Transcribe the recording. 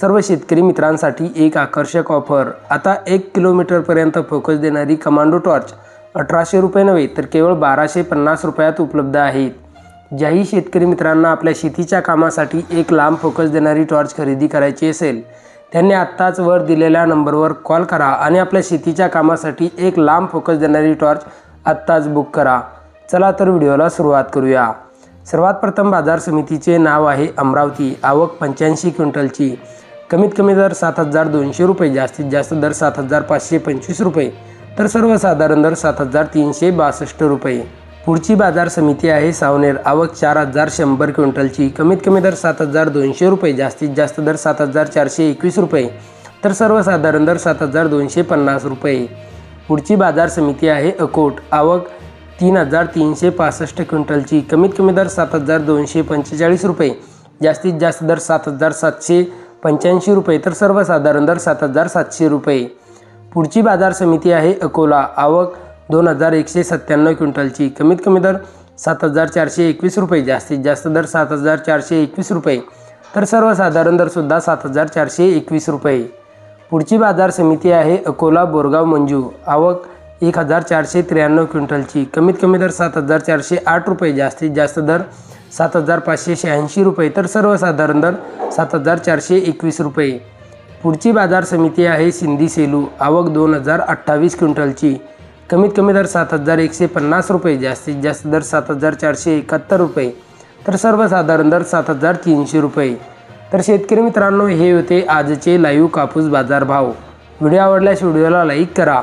सर्व शेतकरी मित्रांसाठी एक आकर्षक ऑफर आता एक किलोमीटरपर्यंत फोकस देणारी कमांडो टॉर्च अठराशे रुपये नव्हे तर केवळ बाराशे पन्नास रुपयात उपलब्ध आहेत. ज्याही शेतकरी मित्रांना आपल्या शेतीच्या कामासाठी एक लांब फोकस देणारी टॉर्च खरेदी करायची असेल त्यांनी आत्ताच वर दिलेल्या नंबरवर कॉल करा आणि आपल्या शेतीच्या कामासाठी एक लांब फोकस देणारी टॉर्च आत्ताच बुक करा. चला तर व्हिडिओला सुरुवात करूया. सर्वात प्रथम बाजार समितीचे नाव आहे अमरावती आवक पंच्याऐंशी क्विंटलची. कमीत कमी दर सात हजार दोनशे रुपये जास्तीत जास्त दर सात हजार पाचशे पंचवीस रुपये तर सर्वसाधारण दर सात हजार तीनशे बासष्ट रुपये. पुढची बाजार समिती आहे सावनेर. आवक चार हजार शंभर क्विंटलची. कमीत कमी दर सात हजार दोनशे रुपये जास्तीत जास्त दर सात हजार चारशे एकवीस रुपये तर सर्वसाधारण दर सात हजार दोनशे पन्नास रुपये. पुढची बाजार समिती आहे अकोट. आवक तीन हजार तीनशे पासष्ट क्विंटलची. कमीत कमी दर सात हजार दोनशे पंचेचाळीस रुपये जास्तीत जास्त दर सात हजार सातशे पंच्याऐंशी रुपये. तर सर्वसाधारण दर सात हजार सातशे रुपये. पुढची बाजार समिती आहे अकोला. आवक दोन हजार एकशे सत्त्याण्णव क्विंटलची. कमीत कमी दर सात हजार चारशे एकवीस रुपये. जास्तीत जास्त दर सात हजार चारशे एकवीस रुपये. तर सर्वसाधारण दरसुद्धा सात हजार चारशे एकवीस रुपये. पुढची बाजार समिती आहे अकोला बोरगाव मंजू. आवक एक हजार चारशे त्र्याण्णव क्विंटलची. कमीत कमी दर सात हजार चारशे आठ रुपये. जास्तीत जास्त दर सात हजार पाचशे शहाऐंशी रुपये. तर सर्वसाधारण दर सात हजार चारशे एकवीस रुपये. पुढची बाजार समिती आहे सिंधी सेलू. आवक दोन हजार अठ्ठावीस क्विंटलची. कमीत कमी दर सात हजार एकशे पन्नास रुपये. जास्तीत जास्त दर सात हजार चारशे एकाहत्तर रुपये. तर सर्वसाधारण दर सात हजार तीनशे रुपये. तर शेतकरी मित्रांनो हे होते आजचे लाईव्ह कापूस बाजारभाव. व्हिडिओ आवडल्यास व्हिडिओला लाईक करा.